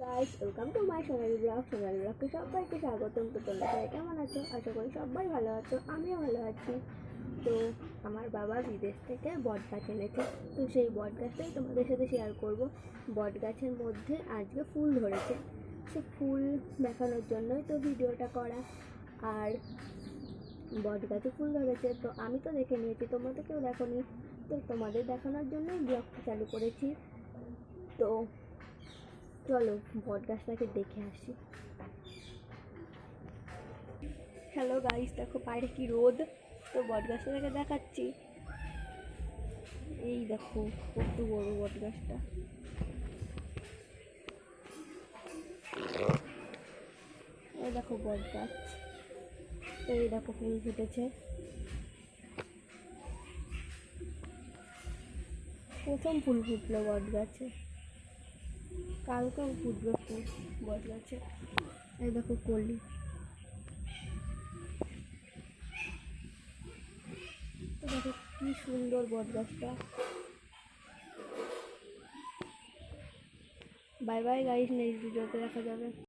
Guys welcome to my Sonali blog Sonali ব্লগকে সবাইকে স্বাগতম। তো তোমরা কেমন আছো? আশা করি সবাই ভালো আছো, আমিও ভালো আছি। তো আমার বাবা বিদেশ থেকে বট গাছ এনেছে। তো সেই বট গাছটাই তোমাদের সাথে শেয়ার করব। বট গাছের মধ্যে আজকে ফুল ধরেছে। সে ফুল দেখানোর জন্যই তো ভিডিওটা করা। আর বট গাছে ফুল ধরেছে। তো আমি তো দেখে নিয়েছি তোমরা তো কেউ দেখো তো তোমাদের দেখানোর জন্যই ব্লগটা চালু করেছি। তো চলো বট গাছটাকে দেখে আসি। হ্যালো গাইস দেখো বাইরে কি রোদ? তো বট গাছটাকে দেখাচ্ছি। এই দেখো, কত বড় বট গাছটা এই দেখো বট গাছ এই দেখো ফুল ফুটেছে। প্রথম ফুল ফুটলো বট গাছে কালকেও ফুটবে ফুল গাছে এই দেখো করলি তো দেখো কি সুন্দর বদগাছটা। বাই বাই গাইস নেক্সট ভিডিওতে দেখা যাবে।